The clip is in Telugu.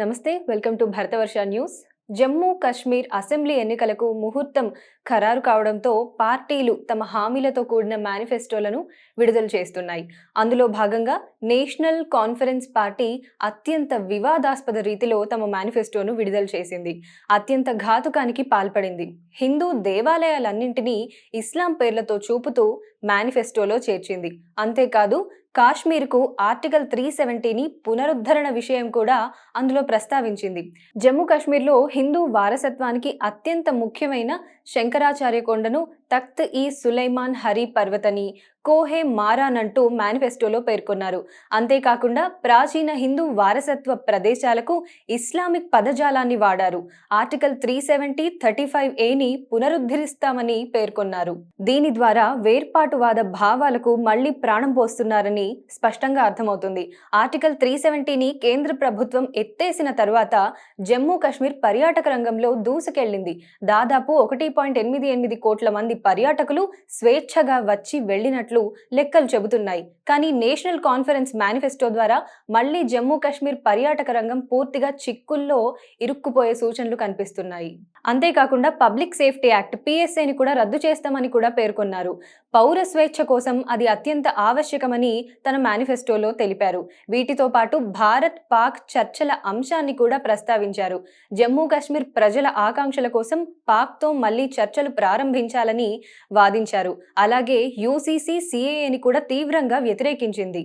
నమస్తే welcome to Bharatavarsha news. Jammu Kashmir assembly ఎన్నికలకు ముహూర్తం ఖరారు కావడంతో పార్టీలు తమ హామీలతో కూడిన మేనిఫెస్టోలను విడుదల చేస్తున్నాయి. అందులో భాగంగా నేషనల్ కాన్ఫరెన్స్ పార్టీ అత్యంత వివాదాస్పద రీతిలో తమ మేనిఫెస్టోను విడుదల చేసింది. అత్యంత ఘాతుకానికి పాల్పడింది. హిందూ దేవాలయాలన్నింటినీ ఇస్లాం పేర్లతో చూపుతూ మేనిఫెస్టోలో చేర్చింది. అంతేకాదు కాశ్మీర్కు ఆర్టికల్ త్రీ సెవెంటీని పునరుద్ధరణ విషయం కూడా అందులో ప్రస్తావించింది. జమ్మూ కాశ్మీర్లో హిందూ వారసత్వానికి అత్యంత ముఖ్యమైన శంకరాచార్య కొండను తఖ్త్ ఈ సులైమాన్ హరి పర్వతని కోహే మారాన్ అంటూ మేనిఫెస్టోలో పేర్కొన్నారు. అంతేకాకుండా ప్రాచీన హిందూ వారసత్వ ప్రదేశాలకు ఇస్లామిక్ పదజాలాన్ని వాడారు. Article three seventy thirty five ఏని పునరుద్ధరిస్తామని పేర్కొన్నారు. దీని ద్వారా వేర్పాటువాద భావాలకు మళ్ళీ ప్రాణం పోస్తున్నారని స్పష్టంగా అర్థమవుతుంది. ఆర్టికల్ త్రీ సెవెంటీని కేంద్ర ప్రభుత్వం ఎత్తేసిన తర్వాత జమ్మూ కాశ్మీర్ పర్యాటక రంగంలో దూసుకెళ్ళింది దాదాపు ఒకటి పాయింట్ ఎనిమిది ఎనిమిది కోట్ల మంది పర్యాటకులు స్వేచ్ఛగా వచ్చి వెళ్ళినట్లు లెక్కలు చెబుతున్నాయి. కానీ నేషనల్ కాన్ఫరెన్స్ మేనిఫెస్టో ద్వారా మళ్ళీ జమ్మూ కాశ్మీర్ పర్యాటక రంగం పూర్తిగా చిక్కుల్లో ఇరుక్కుపోయే సూచనలు కనిపిస్తున్నాయి. అంతేకాకుండా పబ్లిక్ సేఫ్టీ యాక్ట్ పిఎస్ఏని కూడా రద్దు చేస్తామని కూడా పేర్కొన్నారు. పౌర స్వేచ్ఛ కోసం అది అత్యంత ఆవశ్యకమని తన మేనిఫెస్టోలో తెలిపారు. వీటితో పాటు భారత్ పాక్ చర్చల అంశాన్ని కూడా ప్రస్తావించారు. జమ్మూ కాశ్మీర్ ప్రజల ఆకాంక్షల కోసం పాక్తో మళ్ళీ చర్చలు ప్రారంభించాలని వాదించారు. అలాగే యూసీసీ సిఏఏని కూడా తీవ్రంగా వ్యతిరేకించింది.